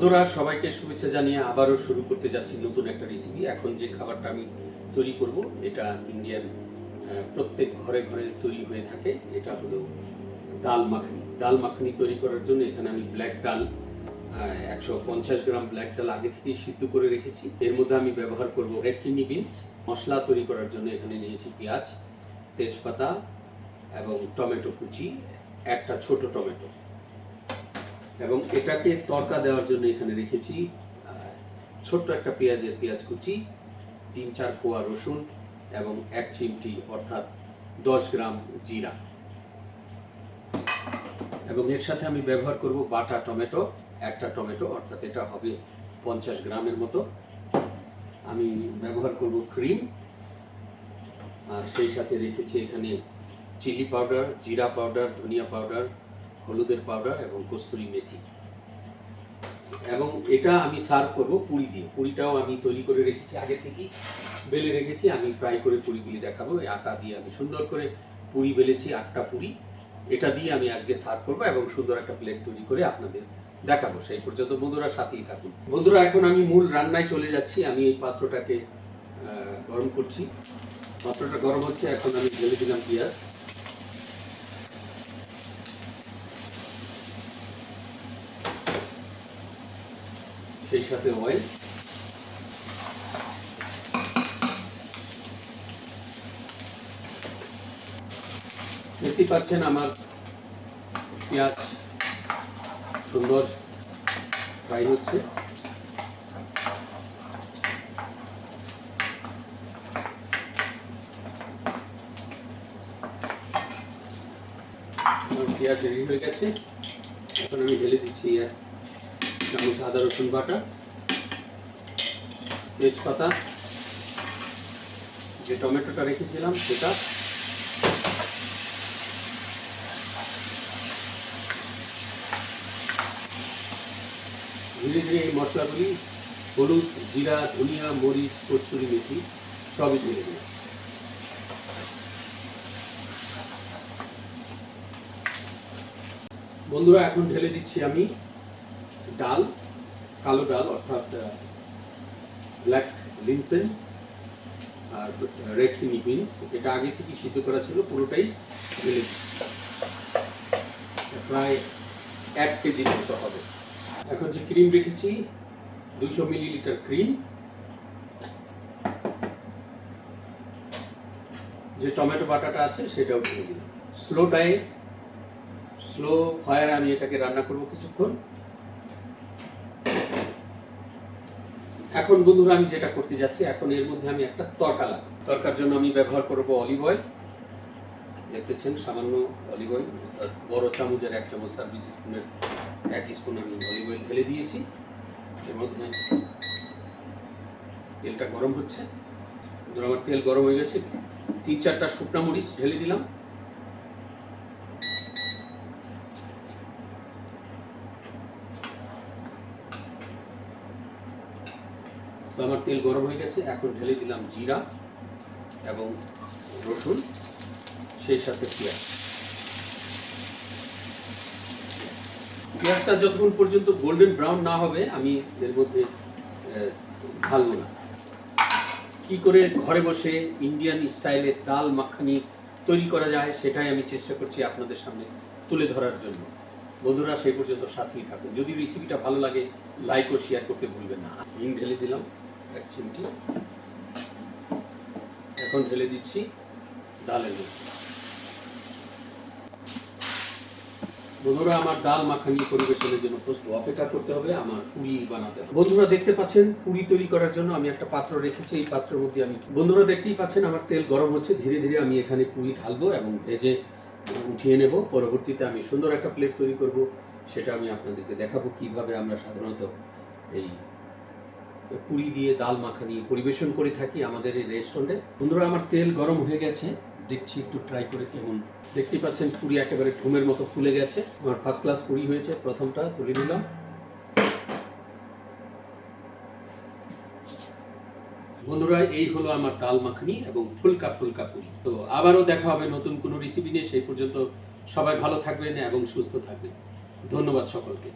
বন্ধুরা, সবাইকে শুভেচ্ছা জানিয়ে আবারও শুরু করতে যাচ্ছি নতুন একটা রেসিপি এখন যে খাবারটা আমি তৈরি করব, এটা ইন্ডিয়ান প্রত্যেক ঘরে ঘরে তৈরি হয়ে থাকে। এটা হলো ডাল মাখনি। ডাল মাখনি তৈরি করার জন্য এখানে আমি ব্ল্যাক ডাল একশো পঞ্চাশ গ্রাম ব্ল্যাক ডাল আগে থেকেই সিদ্ধ করে রেখেছি। এর মধ্যে আমি ব্যবহার করব রেড কিডনি বিনস মশলা তৈরি করার জন্য এখানে নিয়েছি পেঁয়াজ, তেজপাতা এবং টমেটো কুচি। একটা ছোট টমেটো। এবং এটাকে তরকা দেওয়ার জন্য এখানে রেখেছি ছোট্ট একটা পেঁয়াজের পেঁয়াজ কুচি, তিন চার কোয়া রসুন এবং এক চিমটি, অর্থাৎ দশ গ্রাম জিরা। এবং এর সাথে আমি ব্যবহার করব বাটা টমেটো, একটা টমেটো, অর্থাৎ এটা হবে পঞ্চাশ গ্রামের মতো। আমি ব্যবহার করব ক্রিম, আর সেই সাথে রেখেছি এখানে চিলি পাউডার, জিরা পাউডার, ধনিয়া পাউডার হলুদের পাউডার এবং কস্তুরি মেথি। এবং এটা আমি সার্ভ করব পুরি দিয়ে। পুরিটাও আমি তৈরি করে রেখেছি, আগে থেকেই বেলে রেখেছি। আমি ফ্রাই করে পুরিগুলি দেখাবো। এই আটা দিয়ে আমি সুন্দর করে পুরি বেলেছি, আটটা পুরি। এটা দিয়ে আমি আজকে সার্ভ করব এবং সুন্দর একটা প্লেট তৈরি করে আপনাদের দেখাবো। সেই পর্যন্ত বন্ধুরা সাথেই থাকুন। বন্ধুরা, এখন আমি মূল রান্নায় চলে যাচ্ছি। আমি এই পাত্রটাকে গরম করছি। পাত্রটা গরম হচ্ছে, এখন আমি ঢেলে দিলাম পেঁয়াজ। সেই সাথে অয়েল দেখতে পাচ্ছেন আমার পেঁয়াজ সুন্দর ফ্রাই হচ্ছে। পেঁয়াজ রেডি হয়ে গেছে। এখন আমি ঢেলে দিচ্ছি এক চামচ আদা রসুন বাটা, তেজপাতা, যে টমেটোটা রেখেছিলাম সেটা, ধীরে ধীরে এই মশলাগুলি হলুদ, জিরা, ধনিয়া, মরিচ, কস্তুরি মেথি সবই ঢেলে দিলাম বন্ধুরা, এখন ঢেলে দিচ্ছি আমি ডাল, কালো ডাল, অর্থাৎ ব্ল্যাক লিনসেন আর রেড কিনি বিনস এটা আগে থেকে সিদ্ধ করা ছিল, পুরোটাই ঢেলে প্রায় এক কেজির মতো হবে। এখন যে ক্রিম রেখেছি, দুশো মিলিলিটার ক্রিম যে টমেটো বাটাটা আছে, সেটাও ঢেলে দিলাম। স্লোটায় স্লো ফায়ার আমি এটাকে রান্না করব কিছুক্ষণ। এখন বন্ধুরা, আমি যেটা করতে যাচ্ছি, এখন এর মধ্যে আমি একটা তরকা লাগাবো। তরকার জন্য আমি ব্যবহার করব অলিভ অয়েল। দেখতেছেন, সামান্য অলিভ অয়েল, অর্থাৎ বড় চামচের এক চামচ সার্ভিস স্পুনের এক স্পুন আমি অলিভ অয়েল ঢেলে দিয়েছি। এর মধ্যে তেলটা গরম হচ্ছে। আমার তেল গরম হয়ে গেছে, তিন চারটা শুকনা মরিচ ঢেলে দিলাম। তো আমার তেল গরম হয়ে গেছে, এখন ঢেলে দিলাম জিরা এবং রসুন, সেই সাথে পেঁয়াজ। পেঁয়াজটা যতক্ষণ পর্যন্ত গোল্ডেন ব্রাউন না হবে, আমি এর মধ্যে ঢালবো না। কি করে ঘরে বসে ইন্ডিয়ান স্টাইলের ডাল মাখানি তৈরি করা যায়, সেটাই আমি চেষ্টা করছি আপনাদের সামনে তুলে ধরার জন্য। বন্ধুরা, সেই পর্যন্ত সাথেই থাকুন। যদি রেসিপিটা ভালো লাগে লাইক ও শেয়ার করতে ভুলবেন না। হিং ঢেলে দিলাম। এক চিমটি এখন ঢেলে দিচ্ছি ডালের মধ্যে। বন্ধুরা, আমার ডাল মাখানি পরিবেশনের জন্য প্রস্তুত অপেক্ষা করতে হবে, আমার পুরি বানাতে বন্ধুরা, দেখতে পাচ্ছেন, পুরি তৈরি করার জন্য আমি একটা পাত্র রেখেছি, এই পাত্রের মধ্যে আমি বন্ধুরা, দেখতেই পাচ্ছেন, আমার তেল গরম হচ্ছে, ধীরে ধীরে আমি এখানে পুরি ঢালবো এবং ভেজে উঠিয়ে নেব। পরবর্তীতে আমি সুন্দর একটা প্লেট তৈরি করব, সেটা আমি আপনাদেরকে দেখাবো কীভাবে আমরা সাধারণত এই পুরি দিয়ে ডাল মাখানি পরিবেশন করে থাকি আমাদের এই রেস্টুরেন্টে বন্ধুরা, আমার তেল গরম হয়ে গেছে। দেখছি, একটু ট্রাই করে কেমন দেখতেই পাচ্ছেন, পুরি একেবারে ঠুমের মতো ফুলে গেছে। আমার ফার্স্ট ক্লাস পুরি হয়েছে, প্রথমটা তুলে নিলাম। বন্ধুরা, এই হলো আমার ডাল মাখনি এবং ফুলকা ফুলকা পুরি। তো আবারও দেখা হবে নতুন কোনো রেসিপি নিয়ে। সেই পর্যন্ত সবাই ভালো থাকবেন এবং সুস্থ থাকবেন। ধন্যবাদ সকলকে।